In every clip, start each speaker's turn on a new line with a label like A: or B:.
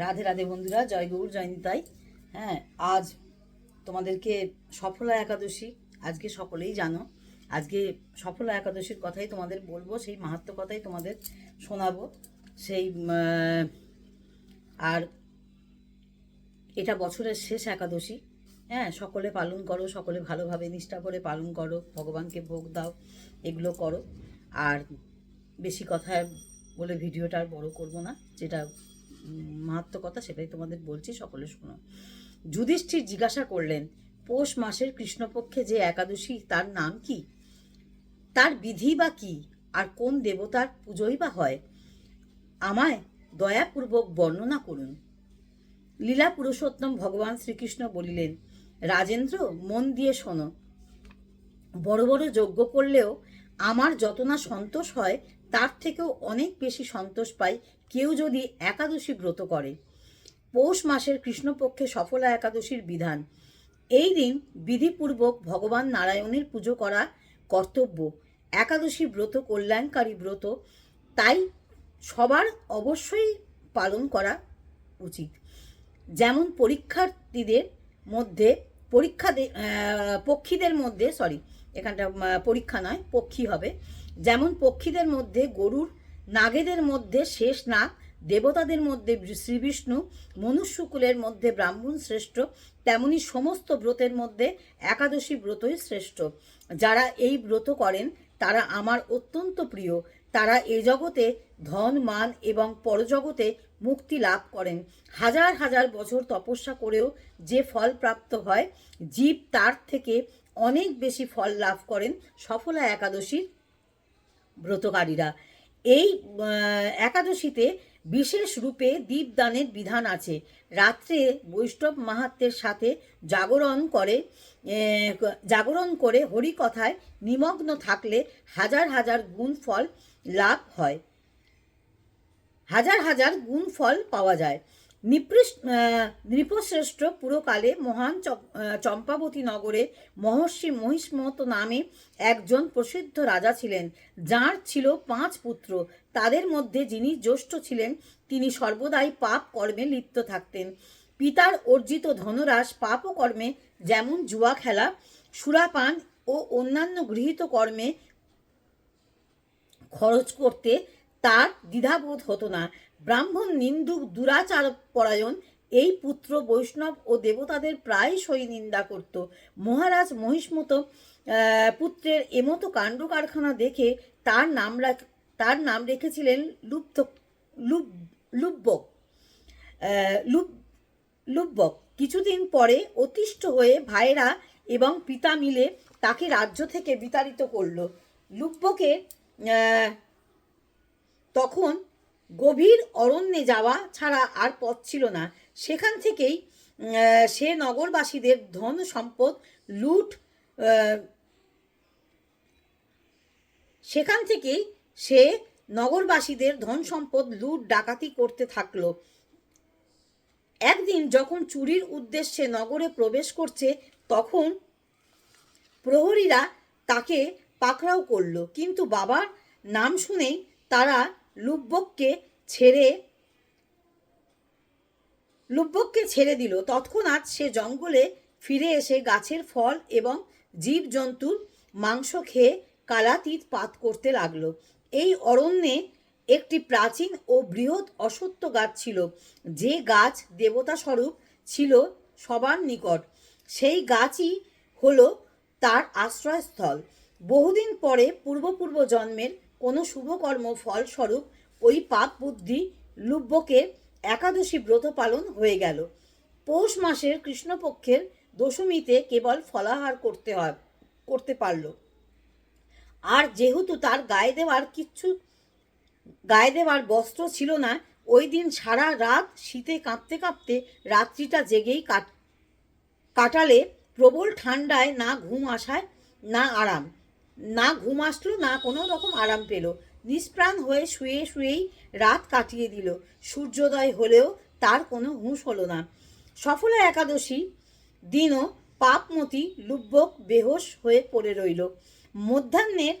A: রাধে রাধে বন্ধুরা, জয় গৌর জয়নিতাই হ্যাঁ আজ তোমাদেরকে সফলা একাদশী, আজকে সকলেই জানো। আজকে সফলা একাদশীর কথাই তোমাদের বলব, সেই মাহাত্ম কথাই তোমাদের শোনাবো। সেই আর এটা বছরের শেষ একাদশী। হ্যাঁ সকলে পালন করো, সকলে ভালোভাবে নিষ্ঠা করে পালন করো, ভগবানকে ভোগ দাও, এগুলো করো। আর বেশি কথা বলে ভিডিওটা আর বড় করব না, যেটা মাহাত্ম কথা সেটাই তোমাদের বলছি, সকলে শোনো। যুধিষ্ঠির জিজ্ঞাসা করলেন, পৌষ মাসের কৃষ্ণপক্ষে যে একাদশী, তার নাম কি? তার বিধি বা কি? আর কোন দেবতার পুজোই বা হয়? আমায় দয়াপূর্বক বর্ণনা করুন। লীলা পুরুষোত্তম ভগবান শ্রীকৃষ্ণ বলিলেন, রাজেন্দ্র, মন দিয়ে শোনো। বড় বড় যজ্ঞ করলেও আমার যত না সন্তোষ হয় তার থেকেও অনেক বেশি সন্তোষ পাই কেউ যদি একাদশী ব্রত করে। পৌষ মাসের কৃষ্ণপক্ষে সফলা একাদশীর বিধান। এই দিন বিধিপূর্বক ভগবান নারায়ণের পুজো করা কর্তব্য। একাদশী ব্রত কল্যাণকারী ব্রত। তাই সবার অবশ্যই পালন করা উচিত। যেমন পরীক্ষার্থীদের মধ্যে পরীক্ষা পক্ষীদের মধ্যে সরি এখানটা পরীক্ষা নয়, পক্ষী হবে। যেমন পক্ষীদের মধ্যে গরুর, নাগেদের মধ্যে শেষ নাগ, দেবতাদের মধ্যে শ্রীবিষ্ণু মনুষ্যকুলের মধ্যে ব্রাহ্মণ শ্রেষ্ঠ, তেমনি সমস্ত ব্রতের মধ্যে একাদশী ব্রতই শ্রেষ্ঠ। যারা এই ব্রত করেন, তারা আমার অত্যন্ত প্রিয়। তারা এ জগতে ধন, মান এবং পরজগতে মুক্তি লাভ করেন। হাজার হাজার বছর তপস্যা করেও যে ফল প্রাপ্ত হয়, জীব তার থেকে অনেক বেশি ফল লাভ করেন সফলা একাদশীর ব্রতকারীরা। এই একাদশীতে বিশেষ রূপে দীপদানের বিধান আছে। রাত্রে বৈষ্ণব মাহাত্মের সাথে জাগরণ করে জাগরণ করে হরিকথায় নিমগ্ন থাকলে হাজার হাজার গুণ ফল লাভ হয়। হাজার হাজার গুণ ফল পাওয়া যায়। নৃপশ্রেষ্ঠ পুরকালে মহান চম্পাবতী নগরে মহর্ষি মহিষ্মত নামে একজন প্রসিদ্ধ রাজা ছিলেন, যার ছিল পাঁচ পুত্র। তাদের মধ্যে যিনি জ্যেষ্ঠ ছিলেন, তিনি সর্বদাই পাপ কর্মে লিপ্ত থাকতেন। পিতার অর্জিত ধনরাশ পাপ কর্মে যেমন জুয়া খেলা, সুরাপান ও অন্যান্য গৃহীত কর্মে খরচ করতে তার দ্বিধাবোধ হতো না। ব্রাহ্মণ নিন্দুক দুরাচার পরায়ণ এই পুত্র বৈষ্ণব ও দেবতাদের প্রায়শই নিন্দা করত। মহারাজ মহিষ্মত পুত্রের এমতো কাণ্ড কারখানা দেখে তার নাম তার নাম রেখেছিলেন লুব্ধ লুব লুব্বক লুব লুব্বক। কিছুদিন পরে অতিষ্ঠ হয়ে ভাইয়েরা এবং পিতা মিলে তাকে রাজ্য থেকে বিতাড়িত করল। লুব্বকের আহ, তখন গভীর অরণ্যে যাওয়া ছাড়া আর পথ ছিল না। সেখান থেকেই সে নগরবাসীদের ধন সম্পদ লুট সেখান থেকেই সে নগরবাসীদের ধন সম্পদ লুট, ডাকাতি করতে থাকল। একদিন যখন চুরির উদ্দেশ্যে নগরে প্রবেশ করছে, তখন প্রহরীরা তাকে পাকড়াও করল। কিন্তু বাবার নাম শুনেই তারা লুব্বককে ছেড়ে লুব্বককে ছেড়ে দিল। তৎক্ষণাৎ সে জঙ্গলে ফিরে এসে গাছের ফল এবং জীবজন্তুর মাংস খেয়ে কালাতীত পাত করতে লাগল। এই অরণ্যে একটি প্রাচীন ও বৃহৎ অসত্য গাছ ছিল, যে গাছ দেবতা স্বরূপ ছিল সবার নিকট। সেই গাছই হলো তার আশ্রয়স্থল। বহুদিন পরে পূর্বপূর্ব জন্মের কোনো শুভকর্ম ফলস্বরূপ ওই পাপ বুদ্ধি লুব্বকের একাদশী ব্রত পালন হয়ে গেল। পৌষ মাসের কৃষ্ণপক্ষের দশমীতে কেবল ফলাহার করতে হয়, করতে পারল। আর যেহেতু তার গায়ে দেওয়ার কিচ্ছু, গায়ে দেওয়ার বস্ত্র ছিল না, ওই দিন সারা রাত শীতে কাঁপতে কাঁপতে রাত্রিটা জেগেই কাট, কাটালে প্রবল ঠান্ডায় না ঘুম আসায়, না আরাম। না ঘুম আসলো, না কোনো রকম আরাম পেল। নিষ্প্রাণ হয়ে শুয়ে শুয়েই রাত কাটিয়ে দিল। সূর্যোদয় হলেও তার কোনো হুঁশ হলো না। সফলা একাদশী দিনও পাপমতি লুব্বক বেহোশ হয়ে পড়ে রইল। মধ্যাহ্নের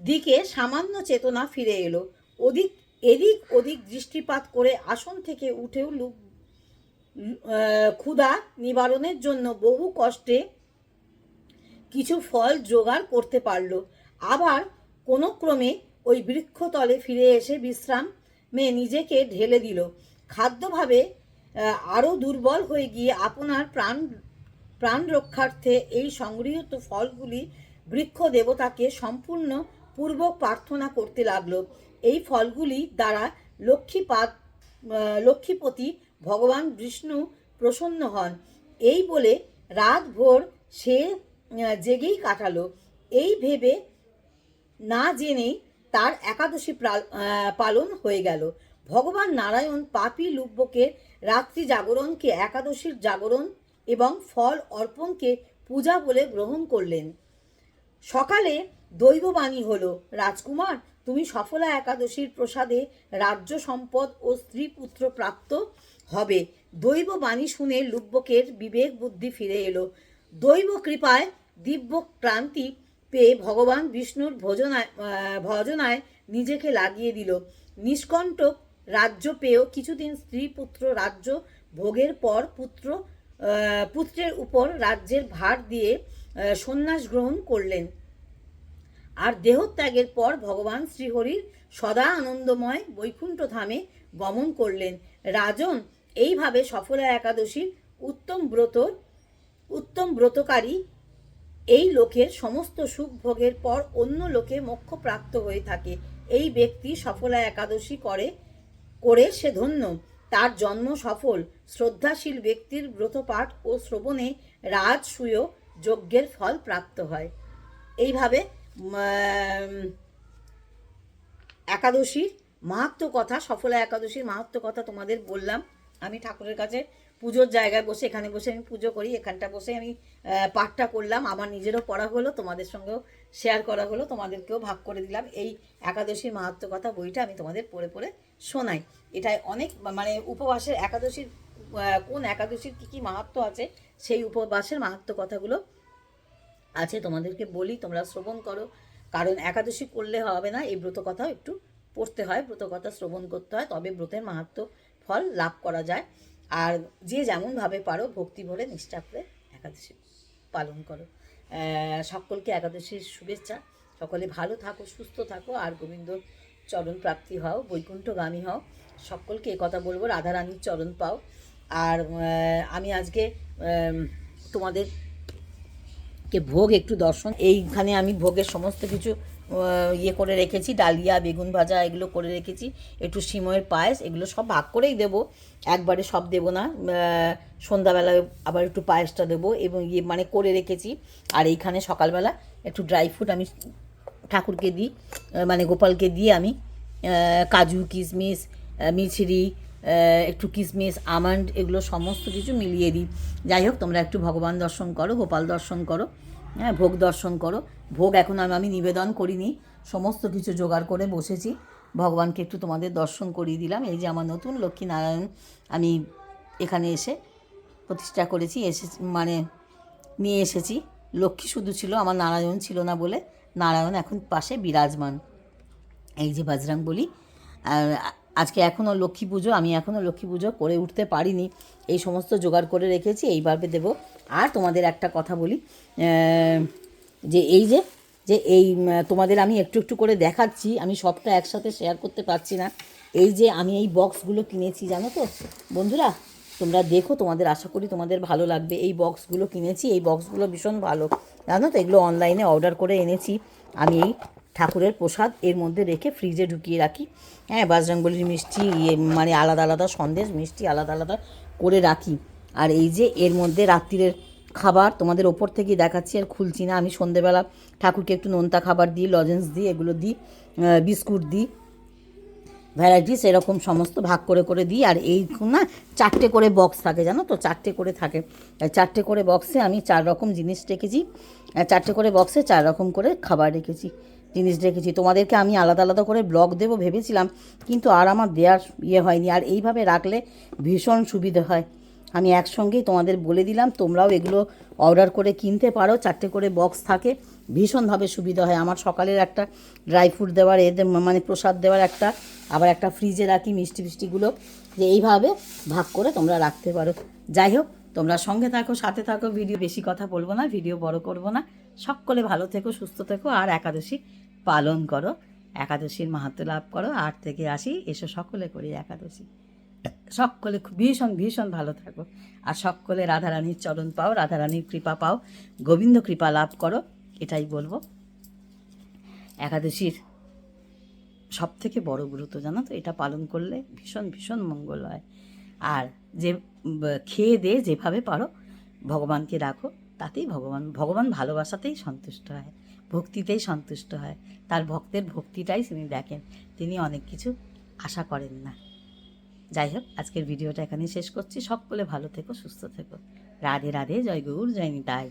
A: দিকে সামান্য চেতনা ফিরে এলো। ওদিক এদিক ওদিক দৃষ্টিপাত করে আসন থেকে উঠেও লুব ক্ষুধা নিবারণের জন্য বহু কষ্টে কিছু ফল জোগাড় করতে পারল। আবার কোনো ক্রমে ওই বৃক্ষতলে ফিরে এসে বিশ্রাম বিশ্রামে নিজেকে ঢেলে দিল। খাদ্যভাবে আরও দুর্বল হয়ে গিয়ে আপনার প্রাণ প্রাণ রক্ষার্থে এই সংগৃহীত ফলগুলি বৃক্ষ দেবতাকে সম্পূর্ণ পূর্বক প্রার্থনা করতে লাগল। এই ফলগুলি দ্বারা লক্ষ্মীপাত লক্ষ্মীপতি ভগবান বিষ্ণু প্রসন্ন হন। এই বলে রাত ভোর সে জেগেই কাটালো। এই ভেবে না জেনেই তার একাদশী পালন হয়ে গেল। ভগবান নারায়ণ পাপী লুব্বকের রাত্রি জাগরণকে, একাদশীর জাগরণ এবং ফল অর্পণকে পূজা বলে গ্রহণ করলেন। সকালে দৈববাণী হলো, রাজকুমার, তুমি সফলা একাদশীর প্রসাদে রাজ্য সম্পদ ও স্ত্রী পুত্র প্রাপ্ত হবে। দৈববাণী শুনে লুব্বকের বিবেক বুদ্ধি ফিরে এলো। দৈব কৃপায় দিব্য ক্রান্তি পেয়ে ভগবান বিষ্ণুর ভোজনায় ভজনায় নিজেকে লাগিয়ে দিল। নিষ্কণ্টক রাজ্য পেয়েও কিছুদিন স্ত্রী পুত্র রাজ্য ভোগের পর পুত্র পুত্রের উপর রাজ্যের ভার দিয়ে সন্ন্যাস গ্রহণ করলেন। আর দেহত্যাগের পর ভগবান শ্রীহরির সদা আনন্দময় বৈকুণ্ঠ ধামে গমন করলেন। রাজন এইভাবে সফলা একাদশীর উত্তম ব্রত উত্তম ব্রতকারী, এই লোকের সমস্ত সুখ ভোগের পর অন্য লোকে মোক্ষ প্রাপ্ত হয়ে থাকে। এই ব্যক্তি সফলা একাদশী করে করে সে ধন্য। তার জন্ম সফল। শ্রদ্ধাশীল ব্যক্তির ব্রতপাঠ ও শ্রবণে রাজসূয় যজ্ঞের ফল প্রাপ্ত হয়। এইভাবে একাদশীর মাহাত্ম কথা, সফলা একাদশীর মাহাত্ম কথা তোমাদের বললাম। আমি ঠাকুরের কাছে পুজোর জায়গায় বসে, এখানে বসে আমি পুজো করি, এখানটা বসে আমি পাঠটা করলাম, আমার নিজেরও পড়া হলো, তোমাদের সঙ্গেও শেয়ার করা হলো, তোমাদেরকেও ভাগ করে দিলাম। এই একাদশীর মাহাত্ম কথা বইটা আমি তোমাদের পড়ে পড়ে শোনাই। এটাই অনেক মানে উপবাসের একাদশীর কোন একাদশীর কী কী মাহাত্ম আছে, সেই উপবাসের মাহাত্ম কথাগুলো আছে, তোমাদেরকে বলি, তোমরা শ্রবণ করো। কারণ একাদশী করলে হবে না, এই ব্রত কথাও একটু পড়তে হয়, ব্রত কথা শ্রবণ করতে হয়, তবে ব্রতের মাহাত্ম ফল লাভ করা যায়। আর যে যেমনভাবে পারো ভক্তি ভরে নিষ্ঠা করে একাদশী পালন করো। সকলকে একাদশীর শুভেচ্ছা। সকলে ভালো থাকো, সুস্থ থাকো, আর গোবিন্দ চরণ প্রাপ্তি হও, বৈকুণ্ঠগামী হও। সকলকে কথা বলব, রাধারানীর চরণ পাও। আর আমি আজকে তোমাদের কে ভোগ একটু দর্শন, এইখানে আমি ভোগের সমস্ত কিছু ইয়ে করে রেখেছি ডালিয়া বেগুন ভাজা এগুলো করে রেখেছি। একটু সিময়ের পায়েস এগুলো সব ভাগ করেই দেবো। একবারে সব দেবো না আহ, সন্ধ্যাবেলায় আবার একটু পায়েসটা দেবো এবং ইয়ে মানে করে রেখেছি। আর এইখানে সকালবেলা একটু ড্রাই ফ্রুট আমি ঠাকুরকে দিই মানে গোপালকে দিয়ে আমি কাজু কিশমিশ মিছরি একটু কিশমিশ আমন্ড এগুলো সমস্ত কিছু মিলিয়ে দিই। যাই হোক তোমরা একটু ভগবান দর্শন করো গোপাল দর্শন করো। হ্যাঁ ভোগ দর্শন করো। ভোগ এখন আমি নিবেদন করিনি। সমস্ত কিছু জোগাড় করে বসেছি। ভগবানকে একটু তোমাদের দর্শন করিয়ে দিলাম। এই যে আমার নতুন লক্ষ্মীনারায়ণ, আমি এখানে এসে প্রতিষ্ঠা করেছি এসে মানে নিয়ে এসেছি। লক্ষ্মী শুধু ছিল, আমার নারায়ণ ছিল না বলে নারায়ণ এখন পাশে বিরাজমান। এই যে বাজরাং বলি আর আজকে এখনও লক্ষ্মী পুজো, আমি এখনও লক্ষ্মী পুজো করে উঠতে পারিনি। এই সমস্ত জোগাড় করে রেখেছি এইভাবে দেব। আর তোমাদের একটা কথা বলি যে এই যে যে এই তোমাদের আমি একটু একটু করে দেখাচ্ছি, আমি সবটা একসাথে শেয়ার করতে পারছি না। এই যে আমি এই বক্সগুলো কিনেছি, জানো তো? বন্ধুরা, তোমরা দেখো, তোমাদের আশা করি তোমাদের ভালো লাগবে। এই বক্সগুলো কিনেছি, এই বক্সগুলো ভীষণ ভালো। জানো তো? এগুলো অনলাইনে অর্ডার করে এনেছি। আমি এই ঠাকুরের প্রসাদ এর মধ্যে রেখে ফ্রিজে ঢুকিয়ে রাখি। হ্যাঁ বাজরংবলির মিষ্টি ইয়ে মানে আলাদা আলাদা সন্দেশ মিষ্টি আলাদা আলাদা করে রাখি। আর এই যে এর মধ্যে রাত্রিরের খাবার তোমাদের ওপর থেকে দেখাচ্ছি, আর খুলছি না। আমি সন্ধেবেলা ঠাকুরকে একটু নোনতা খাবার দিই লজেন্স দিই, এগুলো দিই বিস্কুট দিই ভ্যারাইটিস এরকম সমস্ত ভাগ করে করে দিই। আর এই না, চারটে করে বক্স থাকে, জানো তো? চারটে করে থাকে। চারটে করে বক্সে আমি চার রকম জিনিস রেখেছি। চারটে করে বক্সে চার রকম করে খাবার রেখেছি। জিনিস রেখেছি। তোমাদেরকে আমি আলাদা আলাদা করে ব্লগ দেবো ভেবেছিলাম, কিন্তু আর আমার দেওয়ার ইয়ে হয়নি। আর এইভাবে রাখলে ভীষণ সুবিধে হয়। আমি একসঙ্গেই তোমাদের বলে দিলাম, তোমরাও এগুলো অর্ডার করে কিনতে পারো। চারটে করে বক্স থাকে। ভীষণভাবে সুবিধা হয়। আমার সকালের একটা ড্রাই ফ্রুট দেওয়ার, এদের মানে প্রসাদ দেওয়ার একটা, আবার একটা ফ্রিজে রাখি মিষ্টি ফিষ্টিগুলো যে এইভাবে ভাগ করে তোমরা রাখতে পারো। যাই হোক, তোমরা সঙ্গে থাকো, সাথে থাকো। ভিডিও বেশি কথা বলব না, ভিডিও বড় করব না। সকলে ভালো থেকো, সুস্থ থেকো, আর একাদশী পালন করো, একাদশীর মাহাত্ম লাভ করো, আট থেকে আসি এসো সকলে করি একাদশী। সকলে ভীষণ ভীষণ ভালো থাকো। আর সকলে রাধারানীর চরণ পাও, রাধারানীর কৃপা পাও, গোবিন্দ কৃপা লাভ করো, এটাই বলব। একাদশীর সব থেকে বড় গুরুত্ব, জানো তো, এটা পালন করলে ভীষণ ভীষণ মঙ্গল হয়। আর যে খেয়ে দিয়ে যেভাবে পারো, ভগবানকে রাখো, তাতেই ভগবান ভগবান ভালোবাসাতেই সন্তুষ্ট হয়। ভক্তিতেই সন্তুষ্ট হয়। তার ভক্তের ভক্তিটাই তিনি দেখেন। তিনি অনেক কিছু আশা করেন না। যাই হোক, আজকের ভিডিওটা এখানেই শেষ করছি। সকলে ভালো থেকো, সুস্থ থেকো। রাধে রাধে, জয় গৌর, জয় নিতাই।